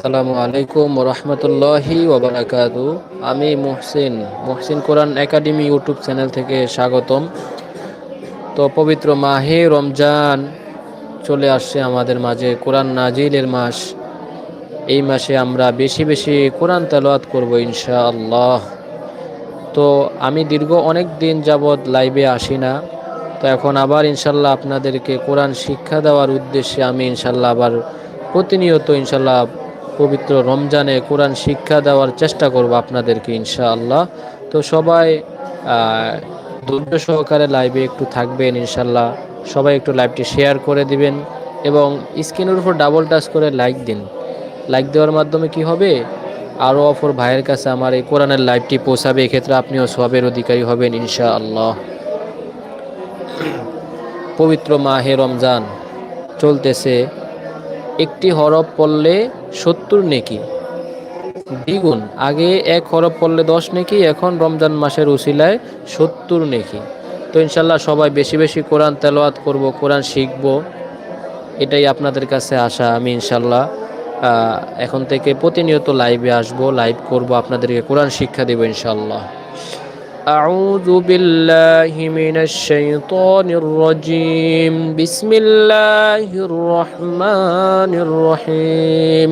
আসসালামু আলাইকুম রহমতুল্লাহি ওবরাকাতু। আমি Muhsin Muhsin Quran academy YouTube channel থেকে স্বাগতম। তো পবিত্র মাহে রমজান চলে আসছে আমাদের মাঝে, কোরআন নাজিলের মাস। এই মাসে আমরা বেশি বেশি কোরআন তেলাওয়াত করব ইনশাআল্লাহ। তো আমি দীর্ঘ অনেক দিন যাবৎ লাইভে আসি না, তো এখন আবার ইনশাল্লাহ আপনাদেরকে কোরআন শিক্ষা দেওয়ার উদ্দেশ্যে আমি ইনশাল্লাহ আবার প্রতিনিয়ত ইনশাল্লাহ পবিত্র রমজানে কোরআন শিক্ষা দেওয়ার চেষ্টা করব আপনাদেরকে, ইনশাআল্লাহ। তো সবাই ধৈর্য সহকারে লাইভে একটু থাকবেন ইনশাল্লাহ সবাই একটু লাইভটি শেয়ার করে দিবেন এবং স্ক্রিনের উপর ডাবল টাচ করে লাইক দিন। লাইক দেওয়ার মাধ্যমে কি হবে? আরও অপর ভাইয়ের কাছে আমার এই কোরআনের লাইভটি পৌঁছাবে, এক্ষেত্রে আপনিও সবের অধিকারী হবেন, ইনশাআল্লাহ। পবিত্র মাহে রমজান চলতেছে। একটি হরফ পড়লে সত্তর নেকি দ্বিগুণ আগে এক হরফ পড়লে দশ নেকি এখন রমজান মাসের উসিলায় সত্তর নেকি তো ইনশাল্লাহ সবাই বেশি বেশি কোরআন তেলোয়াত করব কোরআন শিখব এটাই আপনাদের কাছে আশা আমি ইনশাল্লাহ এখন থেকে প্রতিনিয়ত লাইভে আসব লাইভ করব আপনাদেরকে কোরআন শিক্ষা দেব ইনশাল্লাহ أعوذ بالله من الشيطان الرجيم بسم الله الرحمن الرحيم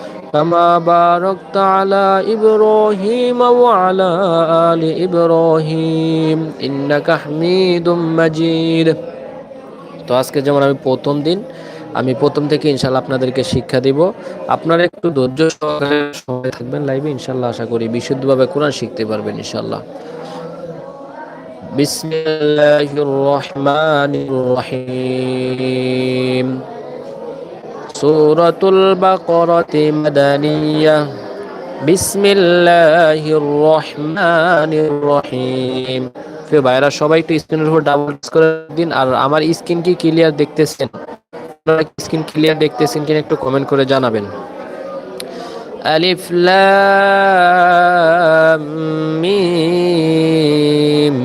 كما باركت على إبراهيم وعلى آل إبراهيم إنك حميد مجيد তো আজকে যেমন আমি প্রথম দিন আমি প্রথম থেকে ইনশাল্লাহ আপনাদেরকে শিক্ষা দিব আপনারা একটু ধৈর্য সহকারে সবাই থাকবেন লাইভে ইনশাল্লাহ আশা করি বিশুদ্ধভাবে কোরআন শিখতে পারবেন ইনশাল্লাহ بسم الله الرحمن الرحيم سورة البقرة مدنية بسم الله الرحمن الرحيم في বাইরা সবাই একটু স্ক্রিনের উপর ডাবল করে দিন আর আমার স্ক্রিন কি ক্লিয়ার দেখতেছেন আপনারা স্ক্রিন ক্লিয়ার দেখতেছেন কিনা একটু কমেন্ট করে জানাবেন আলিফ লাম মিম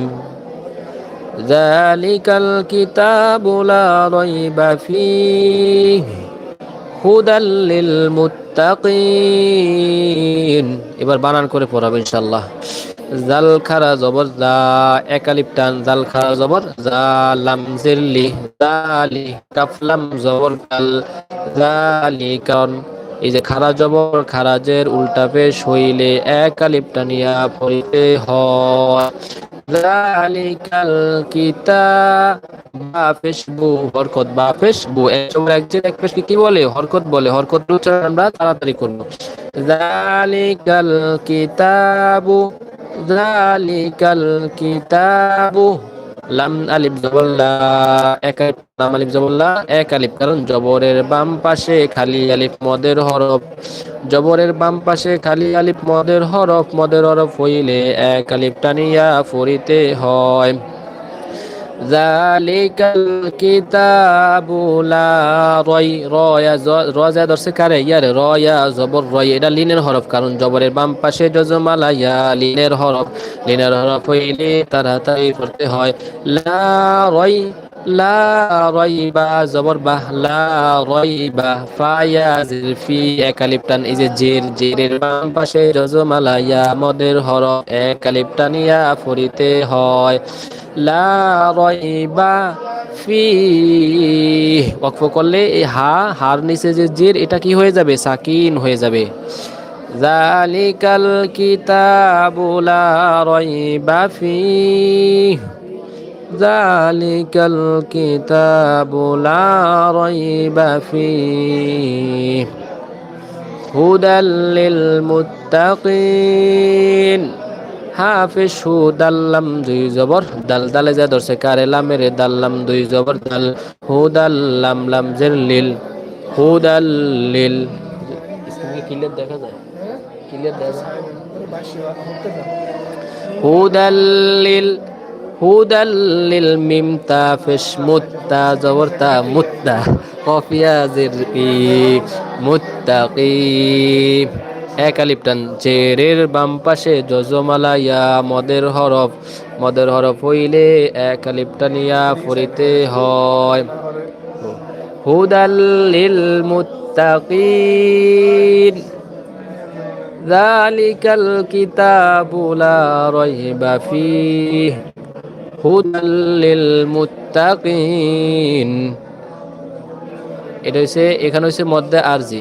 ذلك الكتاب لا ريب فيه এবার বানান করে পড়াবে ইনশাল্লাহ জাল খারা জবর, জা, একালিপ টান, জাল খারা জবর, জা, লাম জিল্লি জালি কাফলাম জবর, কাল জালি কারণ এই যে খারা জবর, খারাজের উল্টা পেশ হইলে একালিপ্টানিয়া আলিপ পড়িতে হয়। জালিকাল কিতাব ফেসবু হরকত, বা ফেসবু একজন এক পেশকে কি বলে? হরকত বলে। হরকত উচ্চারণ আমরা তাড়াতাড়ি করব। জালিকাল কিতাবু জালিকাল কিতাবু। লাম আলিফ জবল্লা এক লাম আলিফ জবল্লা এক আলিফ। কারণ জবরের বাম পাশে খালি আলিফ, মদের হরফ। জবরের বাম পাশে খালি আলিফ, মদের হরফ। মদের হরফ হইলে এক আলিফ টানিয়া ফরিতে হয়। জালিকাল কিতাবু লা রয় রয়া রজা দর্শে কারে? ইয়ারে রয়া জবর রয়, এটা লিনের হরফ, কারণ জবরের বাম পাশে জজমালা ইয়া লিনের হরফ। লিনের হরফ হইলে তাড়াতাড়ি করতে হয়। লা রয় লা রয়বা জবর বাহ, লা রয়বা ফায়া জিরফি একালিপটান, এই যে জের, জেরের বাম পাশে জজমালা ইয়া মদের হরফ একালিপটানিয়া ফরিতে হয়। লা রয়বা ফি, ওয়াকফ করলে এই হা, হার নিচে যে জের, এটা কি হয়ে যাবে? সাকিন হয়ে যাবে। জালিকাল কিতাবু লা রয়বা ফি। জালিকাল কিতাবু লা রয়বা ফি হুদাল লিল মুত্তাকিন। হাফিজ হু দাল্লাম দুই জবর, দাল দালে যা ধরছে কারে লামের দাল্লাম দুই জবর, দাল হু দাল্লাম লাম জের লিল হু দাল লিল ক্লিয়ার দেখা যায়? ক্লিয়ার দেখা হুদাল্লিল হুদাল্লিল মিম তা ফেশ মুত্তা জবরতা মুত্তা কফিয়া জের ই মুত্তাকি এক আলিফ টান জেরের বাম পাশে যজমালা ইয়া মদের হরফ মদের হরফ হইলে এক আলিফ টানিয়া ফরিতে হয় হুদাল্লিল মুত্তাকিন ذلك الكتاب لا ريب فيه এটা হচ্ছে এখানে হচ্ছে মদ্দে আরজি।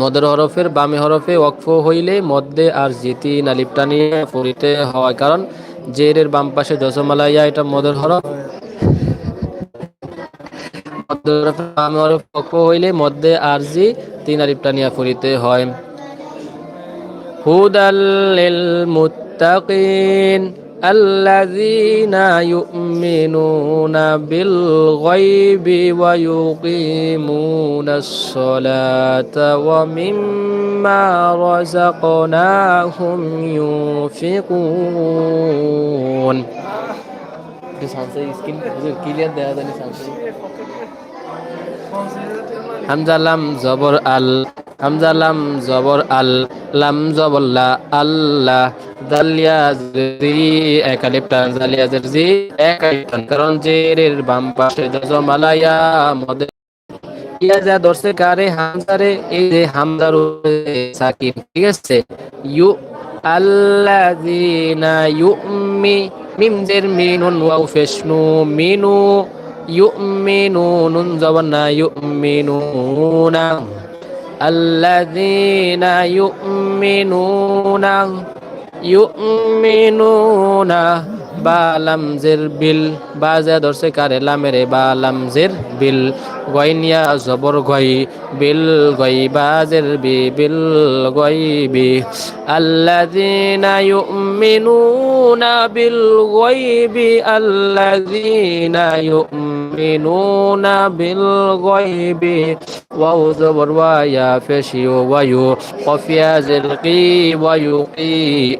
মদের হরফের বামে হরফে ওয়াকফ হইলে মদ্দে আর হয়। কারণ জেরের বাম পাশে জসমালাইয়া, এটা মদের হরফ। হইলে মদ্দে আরজি, তিন আলিপটানিয়া পড়িতে হয়। الذين يؤمنون بالغيب ويقيمون الصلاة ومما رزقناهم ينفقون হামজালাম জবর আল হামজালাম জবর আল লাম জবল্লা আল্লাহ জালিয়া জি একালিপ্টান জালিয়া জি কারণ জেরের বাম পাশে মদে। ইয়া যা কারে হামজারে এই যে হামজার সাকিব, ঠিক আছে? ইউ আল্লাযিনা ইউমি মিম জের মিনুন ওয়াও ফেশনু মিনু ইউমিনু নুন জবানা ইউমিনুনা الذين يؤمنون يؤمنون বালাম জের বিল বাজে ধরছে কারে লামেরে বালাম জের বিল গয়নিয়া জবর গই, বিল গই বাজের বি, বিল গই বি। আল্লাযিনা ইউমিনুনা বিল গায়বি আল্লাযিনা ইউমিনুনা বিল গায়বি ওয়াও জবর ওয়া ইয়া ফেশিও ওয়ায়ু, কফিয়া জের কি ওয়ায়ু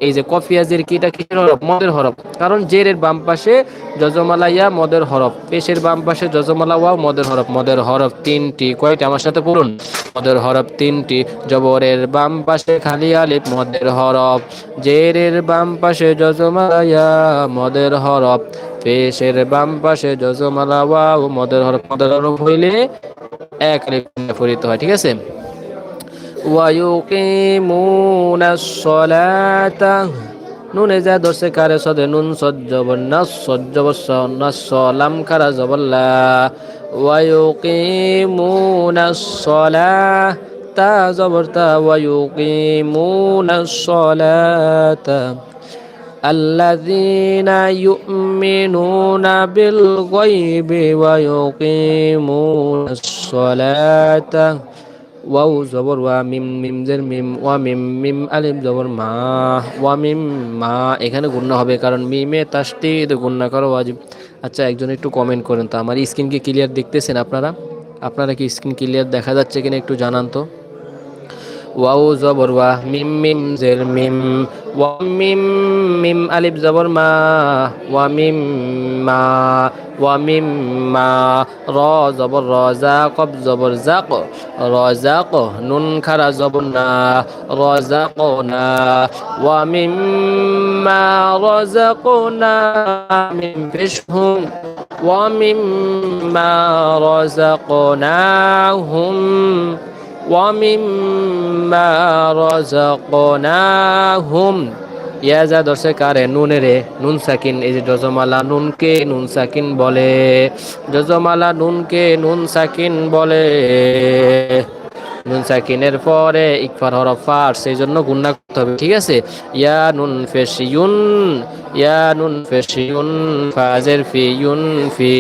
এই যে কফিয়া কিটা কিসের হরফ? মদের হরফ। কারণ জেরের বাম পাশে যজমালা মদের হরফ। পেশের বাম পাশে যজমালা ওয়াও মদের হরফ, মদের হরফ তিনটি, কয়টি আমার সাথে পড়ুন? মদের হরফ তিনটি, জবরের বাম পাশে খালি আলিফ, মদের হরফ জেরের বাম পাশে জজমালায়া, মদের হরফ পেশের বাম পাশে যজমালা ও মদের হরফ মদের হরফ হইলে এক আলিফ ফরিত হয়, ঠিক আছে? ওয়ায়ুকিমুনাস সালাতা নুনে যা দর্শে কারে সদে নুন সজ্জবর নাস সজ্জবর নাস লাম কারা জবল্লা ওয়ায়ুকিমুনা সলাহ তা জবর তা ওয়ায়ুকিমুনা সলাতা الذين يؤمنون بالغيب ويقيمون الصلاة ওয়াও জবর ওয়া মিম মিম জের মিম, ওয়া মিম মিম আলিম জবর মা, ওয়া মিম মা। এখানে গুণনা হবে কারণ মিমে তাসদিদ গুণনা করো ওয়াজিব। আচ্ছা একজন একটু কমেন্ট করেন তো। আমার স্ক্রিন কি ক্লিয়ার দেখতেছেন আপনারা? আপনারা কি স্ক্রিন ক্লিয়ার দেখা যাচ্ছে কিনা একটু জানান তো। ওয়াও জবর ওয়া, মিম মিম জের মিম, ওয়া মিম মিম আলিফ জবর মা, ওয়া মিম মা, ওয়া মিম মা, র জবর র কব জবর জাক র জাক নুন খারা জবর না, র জাক না, ওয়া মিম মা, র জাক না, মিম ফিশহুম ওয়া মিম মা, র জাক না হুম। ومما رزقناهم ইয়া যা দর্শে কারে নুনে রে নুন সাকিন এই যে যজমালা নুনকে নুন সাকিন বলে যজমালা নুনকে নুন সাকিন বলে নুন সাকিনের পরে ইকফার হরফ ফার সেই জন্য গুন্না করতে হবে, ঠিক আছে? ইয়া নুন ফেশিয়ুন, ইয়া নুন ফেশিয়ুন, ফাজের ফি ইউন ফি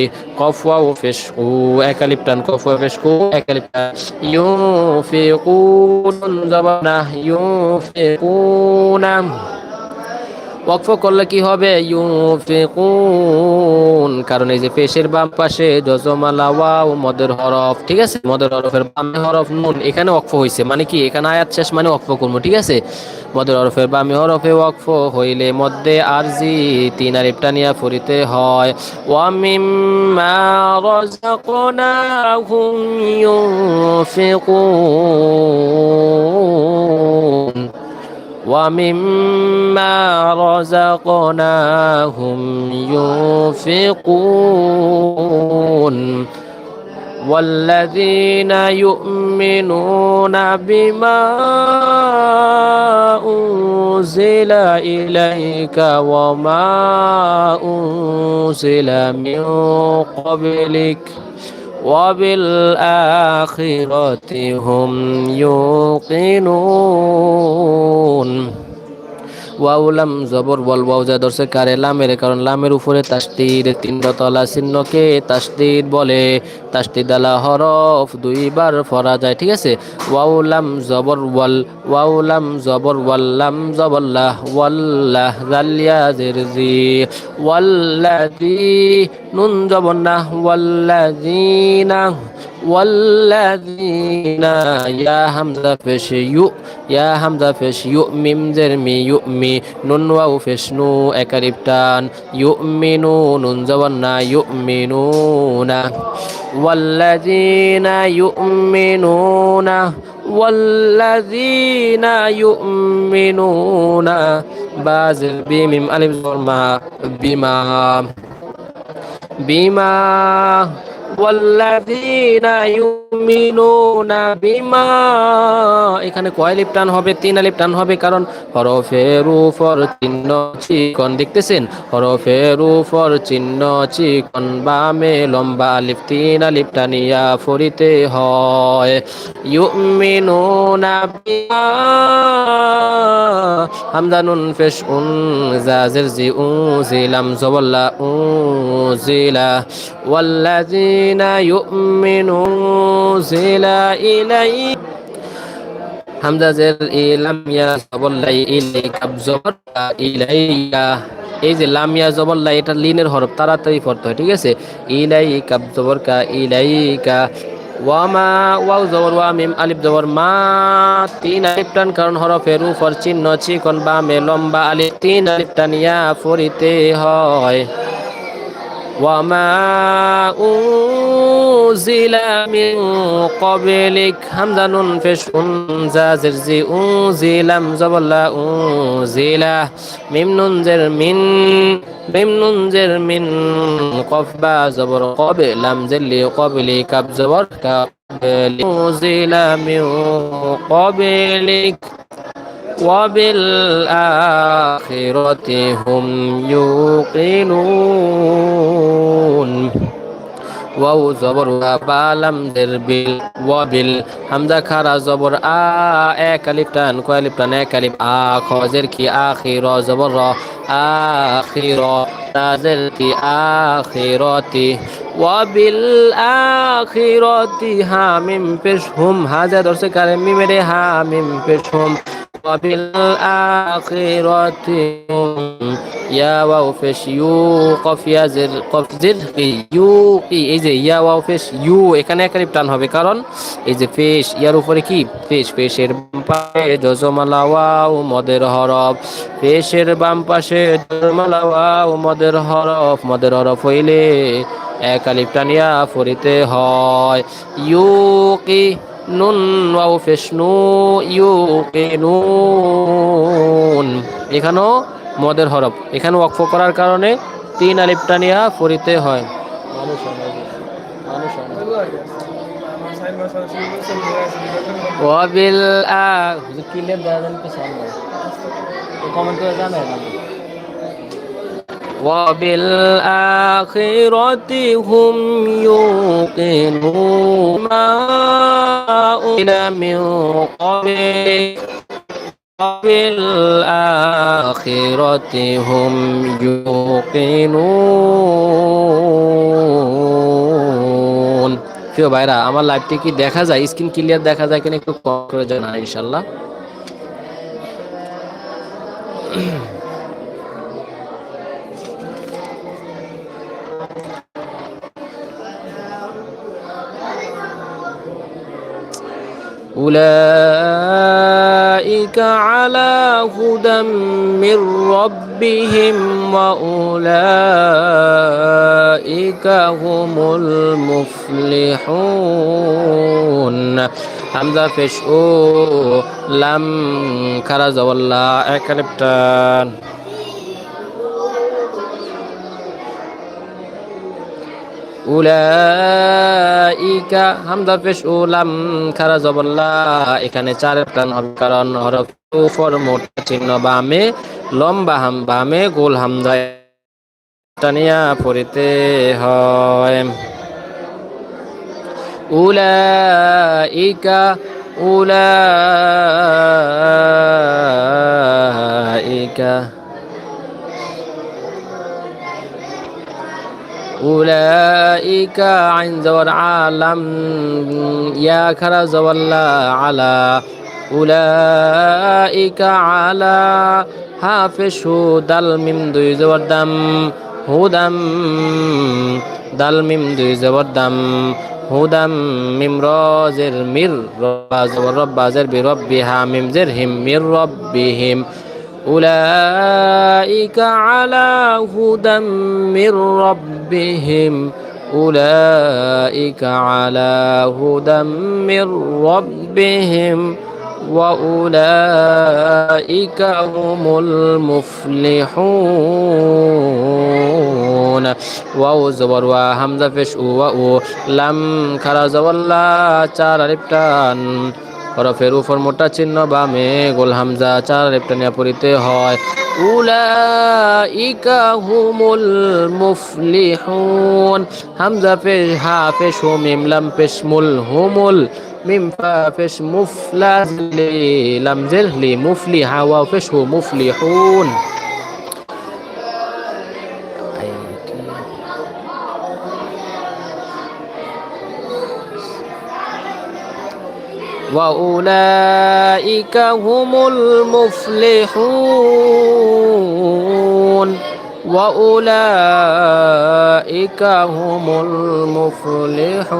কফওয়া ও ফেশকু একালিপটান কফওয়া ফেশকু একালিপটান ইউ ফি কুন জবানা ইউ ফি ওয়াকফ করলে কি হবে? ইউফিকুন কারণ এই যে পেশের বাম পাশে জজমালা ওয়াও মদের হরফ, ঠিক আছে? মদের হরফের বামে হরফ নুন, এখানে ওয়াকফ হইছে। মানে কি? এখানে আয়াত শেষ মানে ওয়াকফ করব, ঠিক আছে? মদের হরফের বামে হরফে ওয়াকফ হইলে মধ্যে আরজি তিন আর ইফটানিয়া ফুরিতে হয়। ওয়ামিম্মা রাযাকনাহুম ইউফিকুন ومما رزقناهم ينفقون والذين يؤمنون بما أنزل إليك وما أنزل من قبلك وبالآخرة هم يوقنون. ওয়াউলাম জবর বল ওয়াও যা দর্শক কারে লামের, কারণ লামের উপরে তাস্তির তিন তলা চিহ্নকে তাস্তির বলে। তাস্তির দালা হরফ দুইবার ফরা যায়, ঠিক আছে? ওয়াউলাম জবর ওয়াল ওয়াউলাম জবর ওয়াল্লাম জবল্লাহ, ওয়াল্লাহ জালিয়া জিরজি ওয়াল্লাদি নুন জবর না ওয়াল্লাদিনা والذين يا حمزة فش يو يا حمزة فش يؤمم زرمي يؤمي نون واو فش نو اكريبتان يؤمنو نون زوانا يؤمنون والذين يؤمنون والذين يؤمنون بازل بميم ألف زرما بما بما والذين يؤمنون بما এখানে কয় লিপ টান হবে তিন আলিপ টান হবে কারণ হরফের উপর চিহ্ন চিকন দেখতেছেন হরফের উপর চিহ্ন চিকন বামে লম্বা আলিফ তিন আলিপ টানিয়া ফরিতে হয় ইউমিনুনা বিমা হামদানুন ফেশ উন জাজের জি উজিলাম জবল্লা উজিলা والذين يؤمنون زلا إلي হামজা জের ইলাম ইয়া জবল্লাই ইলাইকা জবর ইলাইকা এই যে লামিয়া জবল্লা এটা লিনের হরফ, তাড়াতাড়ি পড়তে হয়, ঠিক আছে? ইলাইকা জবর কা ইলাইকা ওয়ামা ওয়াও জবর, ওয়া মিম, আলিফ জবর, মা, তিন আলিফ টান, কারণ হরফের উপর চিহ্ন চিকন বা মে লম্বা আলিফ, তিন আলিফ টানিয়া ফরিতে হয়। وما أنزل من قبلك حمزة نون فش أنزا زرزي أنزل مزبل أنزل ميم ننزر من ميم ننزر من قف با زبر قبل لم زل قبلي كب زبر قبل أنزل من قبلك وبالآخرة هم يوقنون ওয়াও জবর ওয়া বালাম দের বিল ওয়াবিল হামজা খারা জবর আ এক আলিফ টান কয় আলিফ টান এক আলিফ আ খজের কি আখির জবর র আখির তাজের কি আখিরতি ওয়াবিল আখিরতি হামিম পেশ হুম হাজা দর্শে কারে মিমেরে হামিম পেশ হুম وبالآخرة يا واو فيش يو قف يا زر قف زر ইউ কি এই যে ইয়া ওয়াও ফেস ইউ এখানে একারিপ টান হবে কারণ এই যে ফেস ইয়ার উপরে কি ফেস ফেসের বাম পাশে জজমালা ওয়াও মদের হরফ ফেসের বাম পাশে জজমালা ওয়াও মদের হরফ মদের হরফ হইলে এক আলিফ টানিয়া ফরিতে হয় ইউ কি এখানেও মদের হরফ। এখানে ওয়াকফ করার কারণে তিন আলিফ টানিয়া ফরিতে হয়। আ কি লেপ দেওয়া জানি তো সামনে কমেন্ট করে জানাই وبالآخرة هم يوقنون ما إلى من قبلك وبالآخرة هم يوقنون প্রিয় ভাইরা আমার লাইভটি কি দেখা যায় স্ক্রিন ক্লিয়ার দেখা যায় কিনা একটু কম করে জানা ইনশাল্লাহ أولئك على هدى من ربهم وأولئك هم المفلحون حمزة فشؤو لم كرز والله أكلبتان উলাইকা হামদা পেশ উলাম খারা জবল্লা এখানে চার প্রাণ হবে, কারণ হরফ মোট চিহ্ন বামে, লম্বা হাম বামে, গোল হামদা টানিয়া পড়িতে হয়। উলাইকা উলাইকা। উলাইকা আইন জবর আলাম, ইয়া খারা জওয়াল্লা আলা। উলাইকা আলা হাফেজ হুদাল মিম দুই জবর দাম হুদাম দাল মিম দুই হুদাম মিম রজের মির রব্বা জবর রব্বা জের বি রব্বি হা মিম জের হিম মির রব্বিহিম। أولئك على هدى من ربهم. أولئك على هدى من ربهم. وأولئك هم المفلحون. واو زبر وهمزة فش واو لم كرز ولا تعالى ربتان. হরফের উপর মোটা চিহ্ন বা মে গোল হামজা চার রেপটানিয়া পড়িতে হয়। উলাইকা হুমুল মুফলিহুন। হামজা পেশ হা পেশ হুম ইমলাম পেশ মুল হুমুল মিম ফা পেশ মুফলাজলি লাম জেরলি মুফলি হাওয়া পেশ হু মুফলিহুন। وأولئك هم المفلحون وأولئك هم المفلحون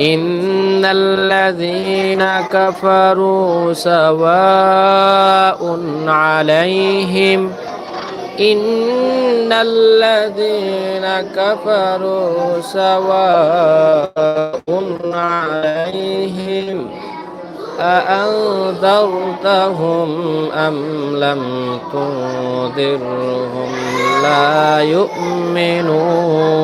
إن الذين كفروا سواء عليهم إن الذين كفروا سواء عليهم أأنذرتهم أم لم تنذرهم لا يؤمنون